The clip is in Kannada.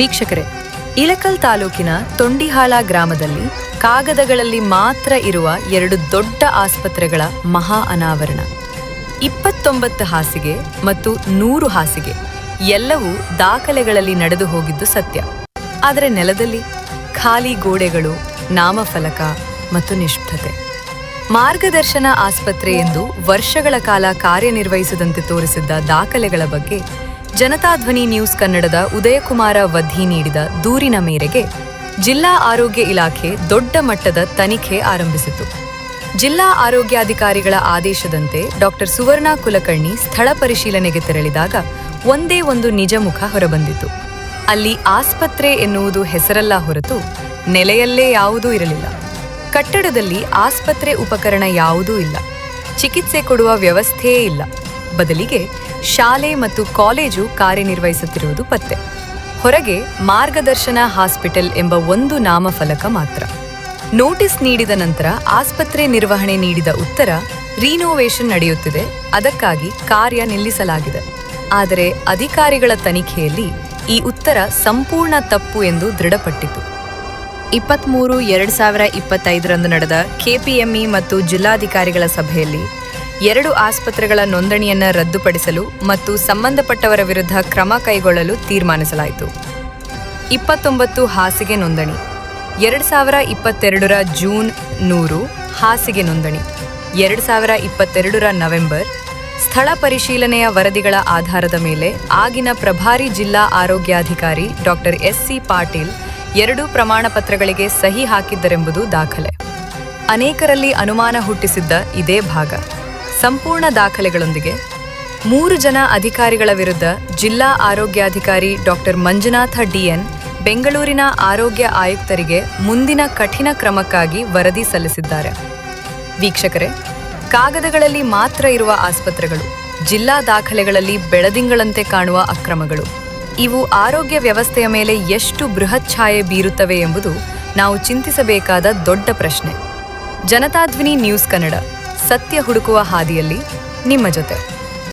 ವೀಕ್ಷಕರೇ ಇಳಕಲ್ ತಾಲೂಕಿನ ತೊಂಡಿಹಾಳ ಗ್ರಾಮದಲ್ಲಿ ಕಾಗದಗಳಲ್ಲಿ ಮಾತ್ರ ಇರುವ ಎರಡು ದೊಡ್ಡ ಆಸ್ಪತ್ರೆಗಳ ಮಹಾ ಅನಾವರಣ. ಇಪ್ಪತ್ತೊಂಬತ್ತು ಹಾಸಿಗೆ ಮತ್ತು ನೂರು ಹಾಸಿಗೆ ಎಲ್ಲವೂ ದಾಖಲೆಗಳಲ್ಲಿ ನಡೆದು ಹೋಗಿದ್ದು ಸತ್ಯ. ಆದರೆ ನೆಲದಲ್ಲಿ ಖಾಲಿ ಗೋಡೆಗಳು, ನಾಮಫಲಕ ಮತ್ತು ನಿಷ್ಠತೆ. ಮಾರ್ಗದರ್ಶನ ಆಸ್ಪತ್ರೆ ಎಂದು ವರ್ಷಗಳ ಕಾಲ ಕಾರ್ಯನಿರ್ವಹಿಸದಂತೆ ತೋರಿಸಿದ್ದ ದಾಖಲೆಗಳ ಬಗ್ಗೆ ಜನತಾಧ್ವನಿ ನ್ಯೂಸ್ ಕನ್ನಡದ ಉದಯಕುಮಾರ ವದ್ದಿ ನೀಡಿದ ದೂರಿನ ಮೇರೆಗೆ ಜಿಲ್ಲಾ ಆರೋಗ್ಯ ಇಲಾಖೆ ದೊಡ್ಡ ಮಟ್ಟದ ತನಿಖೆ ಆರಂಭಿಸಿತು ಜಿಲ್ಲಾ ಆರೋಗ್ಯಾಧಿಕಾರಿಗಳ ಆದೇಶದಂತೆ ಡಾಕ್ಟರ್ ಸುವರ್ಣ ಕುಲಕರ್ಣಿ ಸ್ಥಳ ಪರಿಶೀಲನೆಗೆ ತೆರಳಿದಾಗ ಒಂದೇ ಒಂದು ನಿಜ ಮುಖ ಹೊರಬಂದಿತು ಅಲ್ಲಿ ಆಸ್ಪತ್ರೆ ಎನ್ನುವುದು ಹೆಸರಲ್ಲ ಹೊರತು ನೆಲೆಯಲ್ಲೇ ಯಾವುದೂ ಇರಲಿಲ್ಲ. ಕಟ್ಟಡದಲ್ಲಿ ಆಸ್ಪತ್ರೆ ಉಪಕರಣ ಯಾವುದೂ ಇಲ್ಲ. ಚಿಕಿತ್ಸೆ ಕೊಡುವ ವ್ಯವಸ್ಥೆಯೇ ಇಲ್ಲ. ಬದಲಿಗೆ ಶಾಲೆ ಮತ್ತು ಕಾಲೇಜು ಕಾರ್ಯನಿರ್ವಹಿಸುತ್ತಿರುವುದು ಪತ್ತೆ. ಹೊರಗೆ ಮಾರ್ಗದರ್ಶನ ಹಾಸ್ಪಿಟಲ್ ಎಂಬ ಒಂದು ನಾಮಫಲಕ ಮಾತ್ರ. ನೋಟಿಸ್ ನೀಡಿದ ನಂತರ ಆಸ್ಪತ್ರೆ ನಿರ್ವಹಣೆ ನೀಡಿದ ಉತ್ತರ ರಿನೋವೇಷನ್ ನಡೆಯುತ್ತಿದೆ. ಅದಕ್ಕಾಗಿ ಕಾರ್ಯ ನಿಲ್ಲಿಸಲಾಗಿದೆ. ಆದರೆ ಅಧಿಕಾರಿಗಳ ತನಿಖೆಯಲ್ಲಿ ಈ ಉತ್ತರ ಸಂಪೂರ್ಣ ತಪ್ಪು ಎಂದು ದೃಢಪಟ್ಟಿತು. ಇಪ್ಪತ್ತ್ಮೂರು ಎರಡು ಸಾವಿರ ಇಪ್ಪತ್ತೈದರಂದು ನಡೆದ ಕೆಪಿಎಂಇ ಮತ್ತು ಜಿಲ್ಲಾಧಿಕಾರಿಗಳ ಸಭೆಯಲ್ಲಿ ಎರಡು ಆಸ್ಪತ್ರೆಗಳ ನೋಂದಣಿಯನ್ನು ರದ್ದುಪಡಿಸಲು ಮತ್ತು ಸಂಬಂಧಪಟ್ಟವರ ವಿರುದ್ಧ ಕ್ರಮ ಕೈಗೊಳ್ಳಲು ತೀರ್ಮಾನಿಸಲಾಯಿತು. ಇಪ್ಪತ್ತೊಂಬತ್ತು ಹಾಸಿಗೆ ನೋಂದಣಿ, ಎರಡು ಸಾವಿರ ಇಪ್ಪತ್ತೆರಡರ ಜೂನ್ ನೂರು ಹಾಸಿಗೆ ನೋಂದಣಿ, ಎರಡು ಸಾವಿರ ಇಪ್ಪತ್ತೆರಡರ ನವೆಂಬರ್, ಸ್ಥಳ ಪರಿಶೀಲನೆಯ ವರದಿಗಳ ಆಧಾರದ ಮೇಲೆ ಆಗಿನ ಪ್ರಭಾರಿ ಜಿಲ್ಲಾ ಆರೋಗ್ಯಾಧಿಕಾರಿ ಡಾಕ್ಟರ್ ಎಸ್ ಸಿ ಪಾಟೀಲ್ ಎರಡೂ ಪ್ರಮಾಣ ಪತ್ರಗಳಿಗೆ ಸಹಿ ಹಾಕಿದ್ದರೆಂಬುದು ದಾಖಲೆ. ಅನೇಕರಲ್ಲಿ ಅನುಮಾನ ಹುಟ್ಟಿಸಿದ್ದ ಇದೇ ಭಾಗ. ಸಂಪೂರ್ಣ ದಾಖಲೆಗಳೊಂದಿಗೆ ಮೂರು ಜನ ಅಧಿಕಾರಿಗಳ ವಿರುದ್ಧ ಜಿಲ್ಲಾ ಆರೋಗ್ಯಾಧಿಕಾರಿ ಡಾಕ್ಟರ್ ಮಂಜುನಾಥ ಡಿಎನ್ ಬೆಂಗಳೂರಿನ ಆರೋಗ್ಯ ಆಯುಕ್ತರಿಗೆ ಮುಂದಿನ ಕಠಿಣ ಕ್ರಮಕ್ಕಾಗಿ ವರದಿ ಸಲ್ಲಿಸಿದ್ದಾರೆ. ವೀಕ್ಷಕರೇ, ಕಾಗದಗಳಲ್ಲಿ ಮಾತ್ರ ಇರುವ ಆಸ್ಪತ್ರೆಗಳು, ಜಿಲ್ಲಾ ದಾಖಲೆಗಳಲ್ಲಿ ಬೆಳದಿಂಗಳಂತೆ ಕಾಣುವ ಅಕ್ರಮಗಳು, ಇವು ಆರೋಗ್ಯ ವ್ಯವಸ್ಥೆಯ ಮೇಲೆ ಎಷ್ಟು ಬೃಹತ್ ಛಾಯೆ ಬೀರುತ್ತವೆ ಎಂಬುದು ನಾವು ಚಿಂತಿಸಬೇಕಾದ ದೊಡ್ಡ ಪ್ರಶ್ನೆ. ಜನತಾಧ್ವನಿ ನ್ಯೂಸ್ ಕನ್ನಡ. ಸತ್ಯ ಹುಡುಕುವ ಹಾದಿಯಲ್ಲಿ ನಿಮ್ಮ ಜೊತೆ.